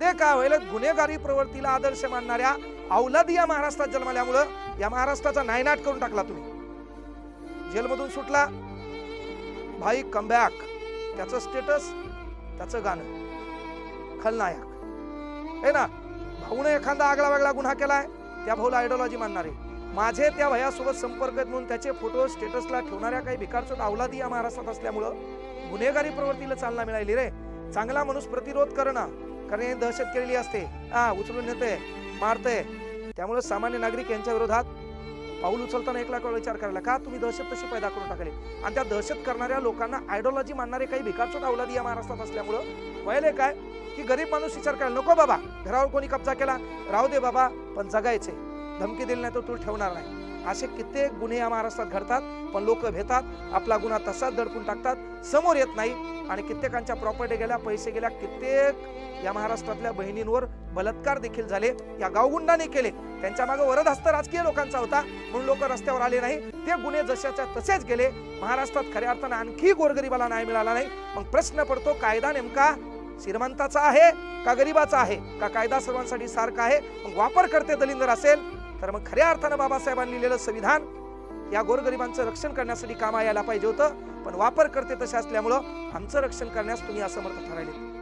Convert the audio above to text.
ते काय होईल गुन्हेगारी प्रवृत्तीला आदर्श मानणाऱ्या औलादी या महाराष्ट्रात जन्मल्यामुळं या महाराष्ट्राचा नायनाट करून टाकला तुम्ही. जेलमधून सुटला. भाई कमबॅक. त्याचं स्टेटस त्याचं गाणं. खलनायक. हे ना? भाऊने एखादा आगळा वेगळा गुन्हा केलाय त्या भाऊला आयडिओलॉजी मानणारे. आहे माझे त्या भयासोबत संपर्क म्हणून त्याचे फोटो स्टेटसला ठेवणाऱ्या काही भिकारचोट औलादी या महाराष्ट्रात असल्यामुळं गुन्हेगारी प्रवृत्तीला चालना मिळाली रे. चांगला माणूस प्रतिरोध करणं. कारण हे दहशत केलेली असते. हा उचलून नेते मारते त्यामुळे सामान्य नागरिक यांच्या विरोधात पाऊल उचलताना एक लाख विचार करायला का तुम्ही दहशत तशी पैदा करून टाकली? आणि त्या दहशत करणाऱ्या लोकांना आयडिओलॉजी मानणारे काही भिकारचोट अवलादी या महाराष्ट्रात असल्यामुळं पहिले काय? की गरीब माणूस विचार करायला नको बाबा. घरावर कोणी कब्जा केला? राहू दे बाबा पण जगायचे. धमकी दिली नाही तर तू ठेवणार नाही. असे कित्येक गुन्हे या महाराष्ट्रात घडतात पण लोक भेतात आपला गुन्हा तसाच दडपून टाकतात समोर येत नाही. आणि कित्येकांच्या प्रॉपर्टी गेल्या पैसे गेल्या कित्येक या महाराष्ट्रातल्या बहिणींवर बलात्कार देखील झाले. या गावगुंडाने केले. त्यांच्या मागे वरद हस्त राजकीय लोकांचा होता. म्हणून लोक रस्त्यावर आले नाही. ते गुन्हे जशाच्या तसेच गेले. महाराष्ट्रात खऱ्या अर्थानं आणखी गोरगरिबाला न्याय मिळाला नाही. मग प्रश्न पडतो कायदा नेमका श्रीमंताचा आहे का गरीबाचा आहे? का कायदा सर्वांसाठी सारखा आहे? मग वापर करते दलिंदर असेल तर मग खऱ्या अर्थानं बाबासाहेबांनी लिहिलेलं संविधान या गोरगरिबांचं रक्षण करण्यासाठी कामा यायला पाहिजे होतं. पण वापर करते तसे असल्यामुळं आमचं रक्षण करण्यास तुम्ही असमर्थ ठरायले